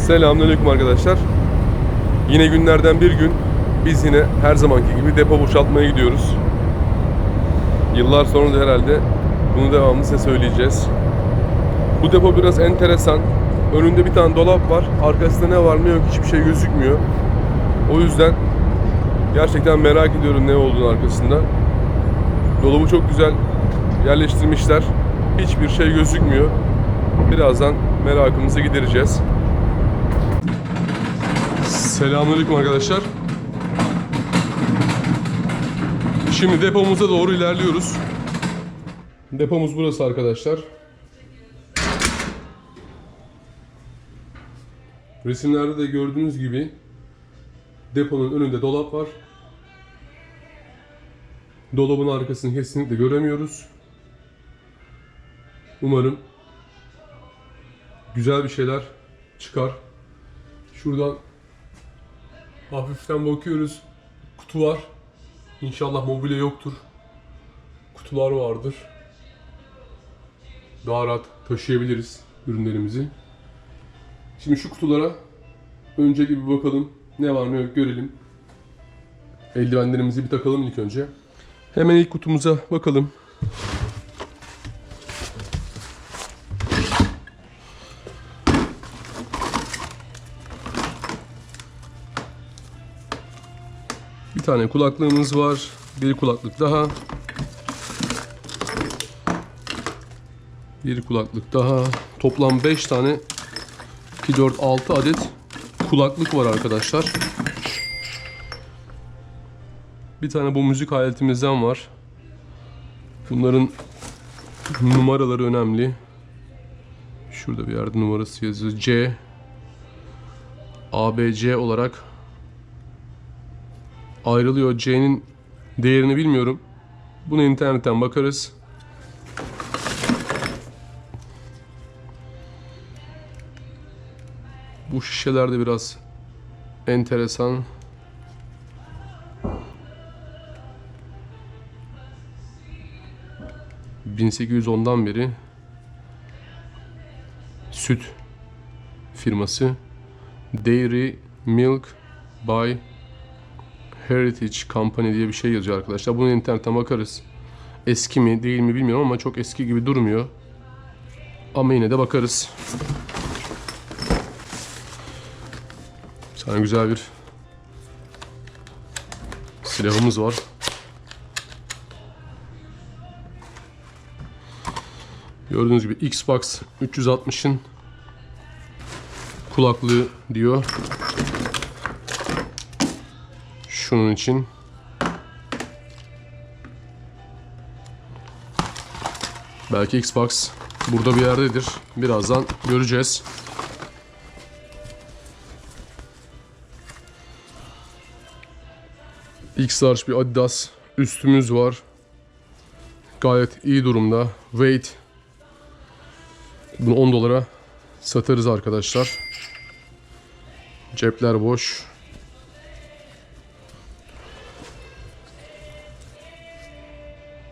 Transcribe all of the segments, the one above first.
Selamünaleyküm arkadaşlar. Yine günlerden bir gün biz yine her zamanki gibi depo boşaltmaya gidiyoruz. Yıllar sonra da herhalde bunu devamlı size söyleyeceğiz. Bu depo biraz enteresan. Önünde bir tane dolap var. Arkasında ne var ne yok hiçbir şey gözükmüyor. O yüzden gerçekten merak ediyorum ne olduğunu arkasında. Dolabı çok güzel yerleştirmişler. Hiçbir şey gözükmüyor. Birazdan merakımızı gidereceğiz. Selamünaleyküm arkadaşlar. Şimdi depomuza doğru ilerliyoruz. Depomuz burası arkadaşlar. Resimlerde de gördüğünüz gibi deponun önünde dolap var. Dolabın arkasını kesinlikle göremiyoruz. Umarım güzel bir şeyler çıkar. Şuradan hafiften bakıyoruz. Kutu var. İnşallah mobilya yoktur. Kutular vardır. Daha rahat taşıyabiliriz ürünlerimizi. Şimdi şu kutulara önce bir bakalım. Ne var ne yok görelim. Eldivenlerimizi bir takalım ilk önce. Hemen ilk kutumuza bakalım. Tane kulaklığımız var. Bir kulaklık daha. Bir kulaklık daha. Toplam 5 tane 2, 4, 6 adet kulaklık var arkadaşlar. Bir tane bu müzik aletimizden var. Bunların numaraları önemli. Şurada bir yerde numarası yazıyor. C ABC olarak ayrılıyor. C'nin değerini bilmiyorum. Bunu internetten bakarız. Bu şişeler de biraz enteresan. ...1810'dan beri... ...süt... ...firması... ...Dairy Milk by... Heritage Company diye bir şey yazıyor arkadaşlar. Bunu internetten bakarız. Eski mi değil mi bilmiyorum ama çok eski gibi durmuyor. Ama yine de bakarız. Sana güzel bir silahımız var. Gördüğünüz gibi Xbox 360'ın kulaklığı diyor. Şunun için. Belki Xbox burada bir yerdedir. Birazdan göreceğiz. X large bir Adidas üstümüz var. Gayet iyi durumda. Weight. Bunu 10 dolara satarız arkadaşlar. Cepler boş.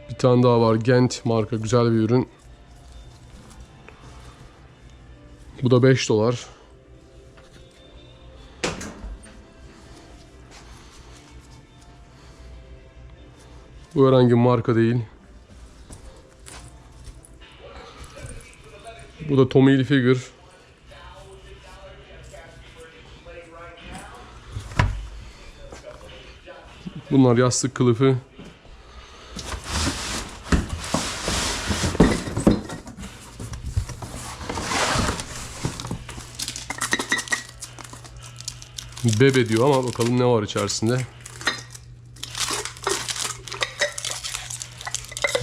Bir tane daha var. Gent marka güzel bir ürün. Bu da 5 dolar. Bu herhangi bir marka değil. Bu da Tommy Hilfiger. Bunlar yastık kılıfı. Bebe diyor ama bakalım ne var içerisinde.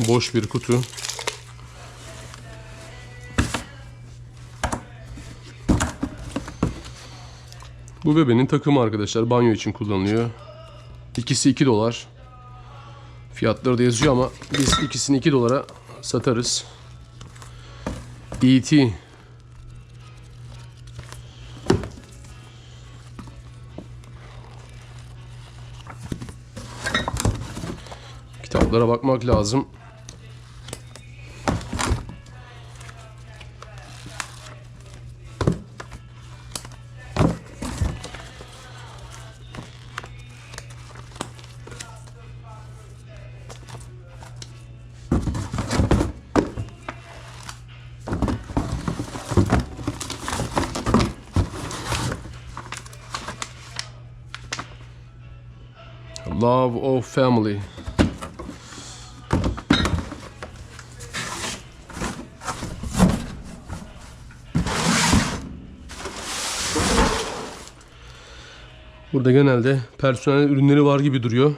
Boş bir kutu. Bu bebenin takımı arkadaşlar. Banyo için kullanılıyor. İkisi 2 dolar. Fiyatları da yazıyor ama biz ikisini 2 dolara satarız. E.T. Kitaplara bakmak lazım. Family. Burada genelde personel ürünleri var gibi duruyor.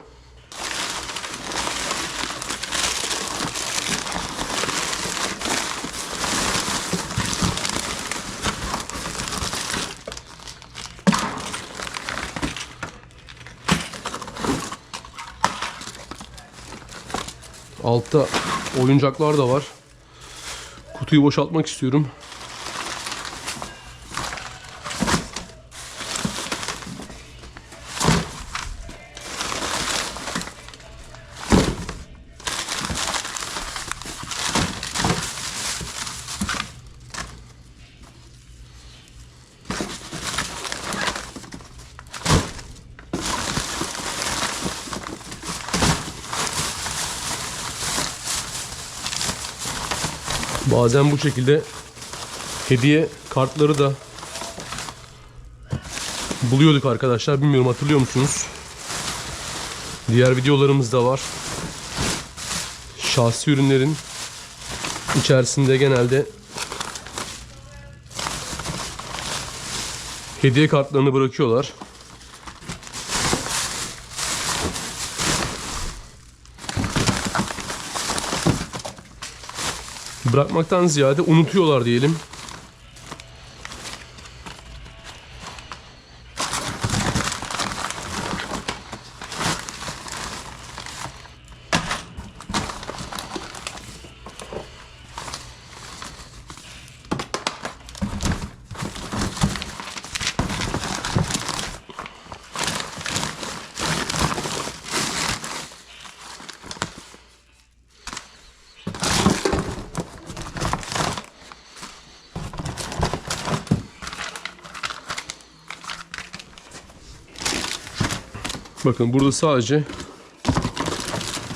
Altta oyuncaklar da var. Kutuyu boşaltmak istiyorum. Bazen bu şekilde hediye kartları da buluyorduk arkadaşlar. Bilmiyorum hatırlıyor musunuz? Diğer videolarımızda var. Şahsi ürünlerin içerisinde genelde hediye kartlarını bırakıyorlar. Bırakmaktan ziyade unutuyorlar diyelim. Bakın burada sadece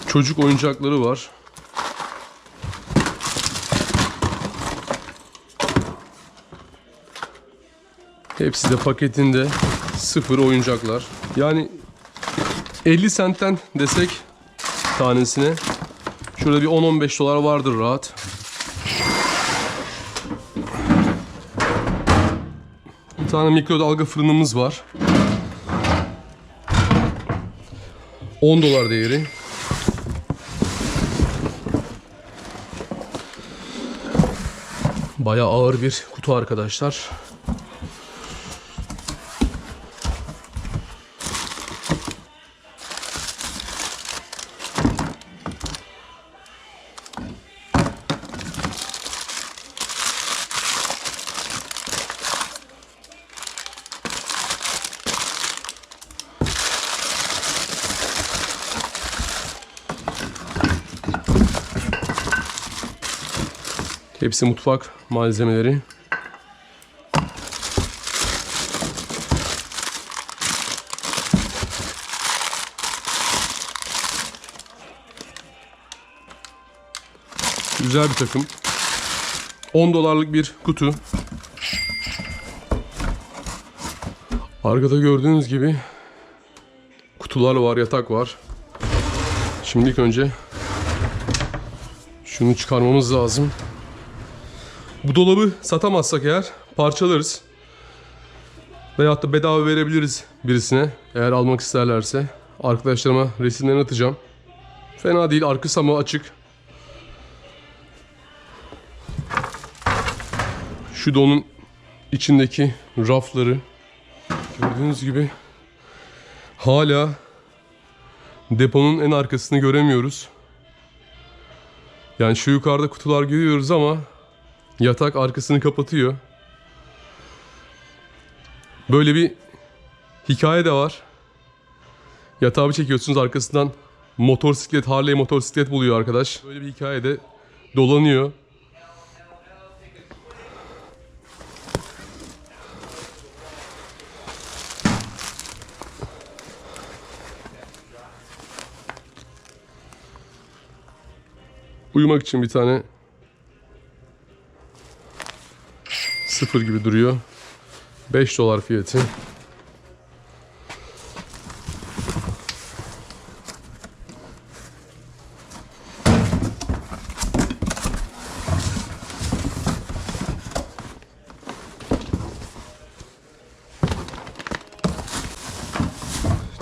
çocuk oyuncakları var. Hepsi de paketinde sıfır oyuncaklar. Yani 50 sentten desek tanesine şurada bir 10-15 dolar vardır rahat. Bir tane mikrodalga fırınımız var. 10 dolar değeri. Bayağı ağır bir kutu arkadaşlar. Hepsi mutfak malzemeleri. Güzel bir takım. 10 dolarlık bir kutu. Arkada gördüğünüz gibi kutular var, yatak var. Şimdi ilk önce şunu çıkarmamız lazım. Bu dolabı satamazsak eğer parçalarız. Veyahut da bedava verebiliriz birisine eğer almak isterlerse. Arkadaşlarıma resimlerini atacağım. Fena değil arka samı açık. Şu da onun içindeki rafları. Gördüğünüz gibi hala deponun en arkasını göremiyoruz. Yani şu yukarıda kutular görüyoruz ama Yatak arkasını kapatıyor. Böyle bir hikaye de var. Yatağı çekiyorsunuz arkasından motosiklet, Harley motosiklet buluyor arkadaş. Böyle bir hikaye de dolanıyor. Uyumak için bir tane sıfır gibi duruyor. 5 dolar fiyatı.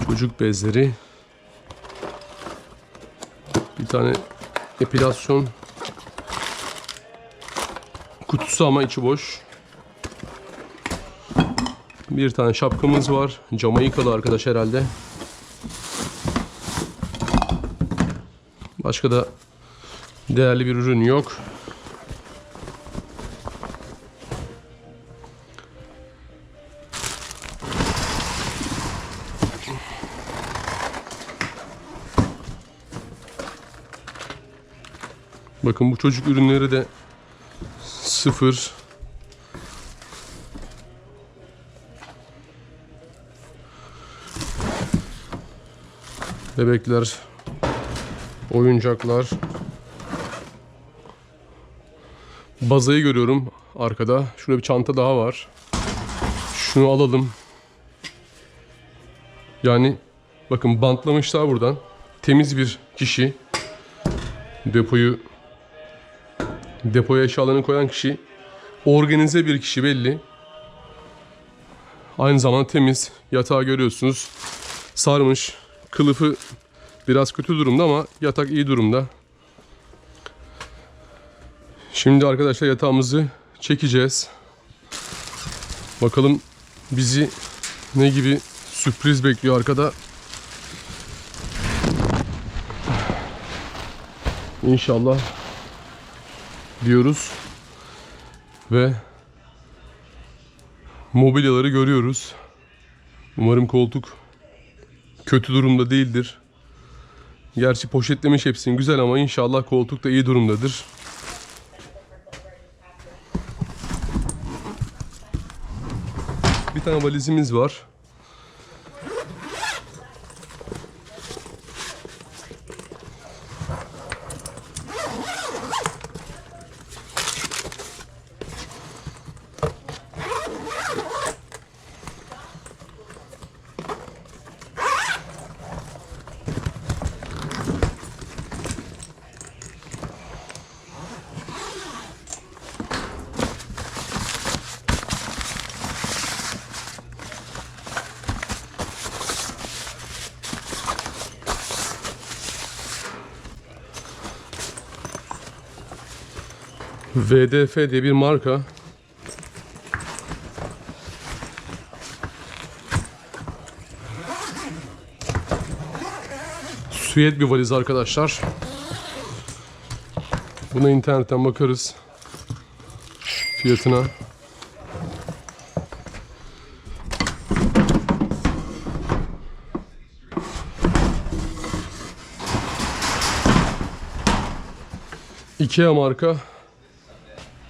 Çocuk bezleri. Bir tane epilasyon kutusu ama içi boş. Bir tane şapkamız var. Jamaikalı arkadaş herhalde. Başka da değerli bir ürün yok. Bakın bu çocuk ürünleri de sıfır. Bebekler, oyuncaklar. Bazayı görüyorum arkada. Şurada bir çanta daha var. Şunu alalım. Yani bakın bantlamışlar buradan. Temiz bir kişi depoyu depoya eşyalarını koyan kişi organize bir kişi belli. Aynı zamanda temiz. Yatağı görüyorsunuz. Sarmış. Kılıfı biraz kötü durumda ama yatak iyi durumda. Şimdi arkadaşlar yatağımızı çekeceğiz. Bakalım bizi ne gibi sürpriz bekliyor arkada. İnşallah diyoruz ve mobilyaları görüyoruz. Umarım koltuk kötü durumda değildir. Gerçi poşetlemiş hepsini güzel ama inşallah koltuk da iyi durumdadır. Bir tane valizimiz var. VDF diye bir marka. Süet bir valiz arkadaşlar. Buna internetten bakarız. Fiyatına. Ikea marka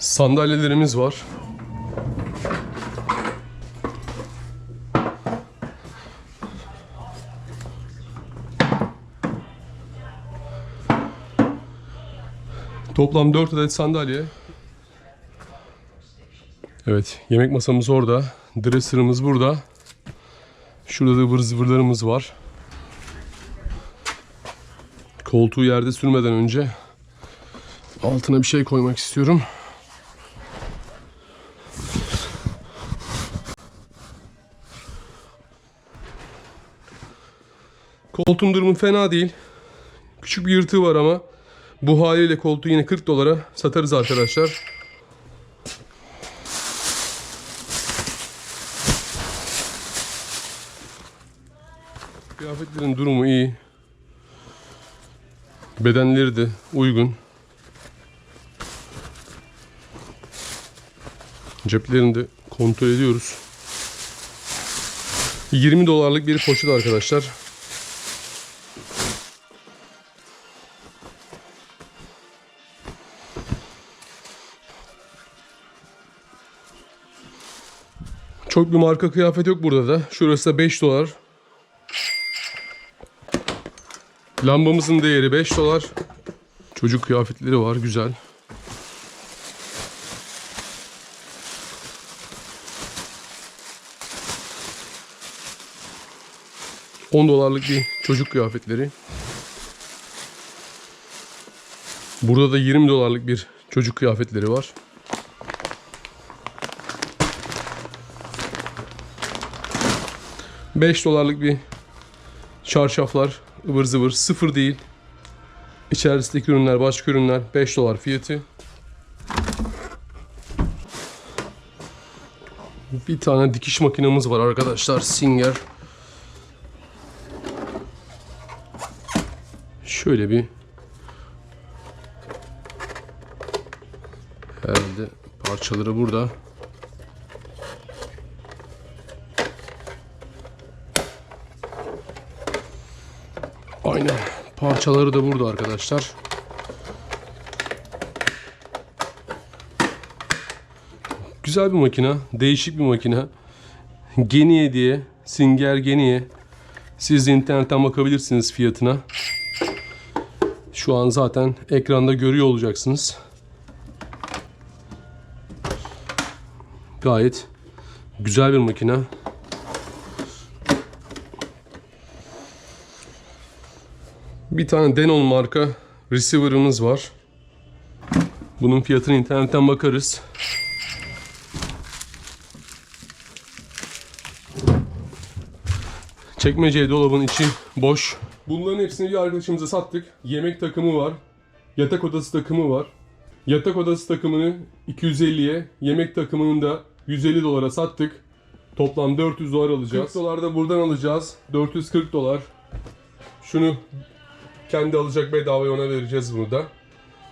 Sandalyelerimiz var. Toplam 4 adet sandalye. Evet, yemek masamız orada. Dresser'ımız burada. Şurada da ıvır zıvırlarımız var. Koltuğu yerde sürmeden önce altına bir şey koymak istiyorum. Koltuğun durumu fena değil. Küçük bir yırtığı var ama bu haliyle koltuğu yine 40 dolara satarız arkadaşlar. Kıyafetlerin durumu iyi. Bedenleri de uygun. Ceplerini de kontrol ediyoruz. 20 dolarlık bir poşet arkadaşlar. Çok bir marka kıyafet yok burada da. Şurası da 5 dolar. Lambamızın değeri 5 dolar. Çocuk kıyafetleri var güzel. ...10 dolarlık bir çocuk kıyafetleri. Burada da 20 dolarlık bir çocuk kıyafetleri var. Beş dolarlık bir Çarşaflar ıvır zıvır sıfır değil. İçerisindeki ürünler başka ürünler 5 dolar fiyatı. Bir tane dikiş makinemiz var arkadaşlar Singer. Şöyle bir herhalde parçaları burada. Parçaları da burada arkadaşlar. Güzel bir makine. Değişik bir makine. Geniye diye. Singer Geniye. Siz de internetten bakabilirsiniz fiyatına. Şu an zaten ekranda görüyor olacaksınız. Gayet güzel bir makine. Bir tane Denon marka receiver'ımız var. Bunun fiyatını internetten bakarız. Çekmece dolabın içi boş. Bunların hepsini bir arkadaşımıza sattık. Yemek takımı var. Yatak odası takımı var. Yatak odası takımını 250'ye, yemek takımını da 150 dolara sattık. Toplam 400 dolar alacağız. 40 dolar da buradan alacağız. 440 dolar. Şunu kendi alacak bedavaya ona vereceğiz burada.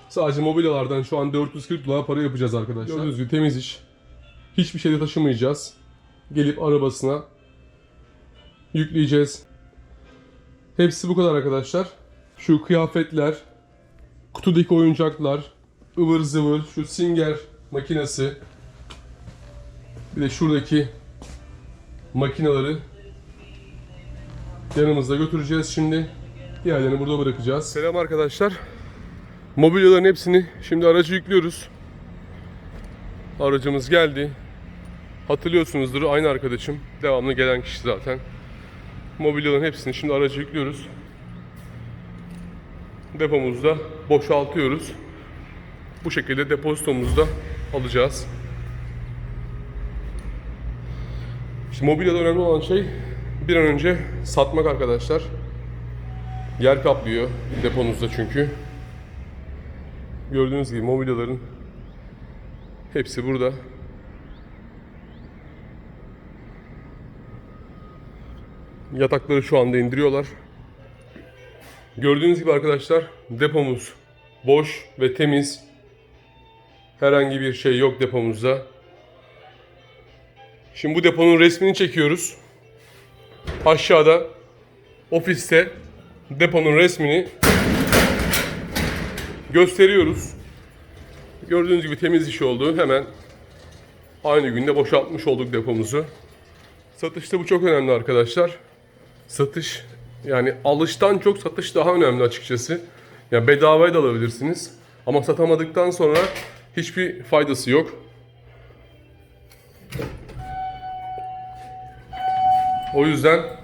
Sadece mobilyalardan şu an 440 dolar para yapacağız arkadaşlar. Gördüğünüz gibi temiz iş. Hiçbir şey de taşımayacağız. Gelip arabasına yükleyeceğiz. Hepsi bu kadar arkadaşlar. Şu kıyafetler, kutudaki oyuncaklar, ıvır zıvır, şu Singer makinesi, bir de şuradaki makineleri yanımızda götüreceğiz şimdi. Diğerlerini burada bırakacağız. Selam arkadaşlar. Mobilyaların hepsini şimdi araca yüklüyoruz. Aracımız geldi. Hatırlıyorsunuzdur aynı arkadaşım. Devamlı gelen kişi zaten. Mobilyaların hepsini şimdi araca yüklüyoruz. Depomuzda boşaltıyoruz. Bu şekilde depozitomuzda alacağız. İşte mobilyada önemli olan şey bir an önce satmak arkadaşlar. Yer kaplıyor deponuzda çünkü. Gördüğünüz gibi mobilyaların hepsi burada. Yatakları şu anda indiriyorlar. Gördüğünüz gibi arkadaşlar depomuz boş ve temiz. Herhangi bir şey yok depomuzda. Şimdi bu deponun resmini çekiyoruz. Aşağıda ofiste deponun resmini gösteriyoruz. Gördüğünüz gibi temiz iş oldu. Hemen aynı günde boşaltmış olduk depomuzu. Satışta bu çok önemli arkadaşlar. Satış yani alıştan çok satış daha önemli açıkçası. Ya bedavaya da alabilirsiniz. Ama satamadıktan sonra hiçbir faydası yok. O yüzden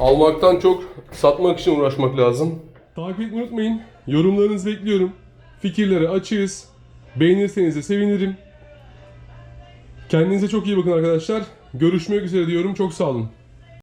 almaktan çok satmak için uğraşmak lazım. Takip etmeyi unutmayın. Yorumlarınızı bekliyorum. Fikirleri açığız. Beğenirseniz de sevinirim. Kendinize çok iyi bakın arkadaşlar. Görüşmek üzere diyorum. Çok sağ olun.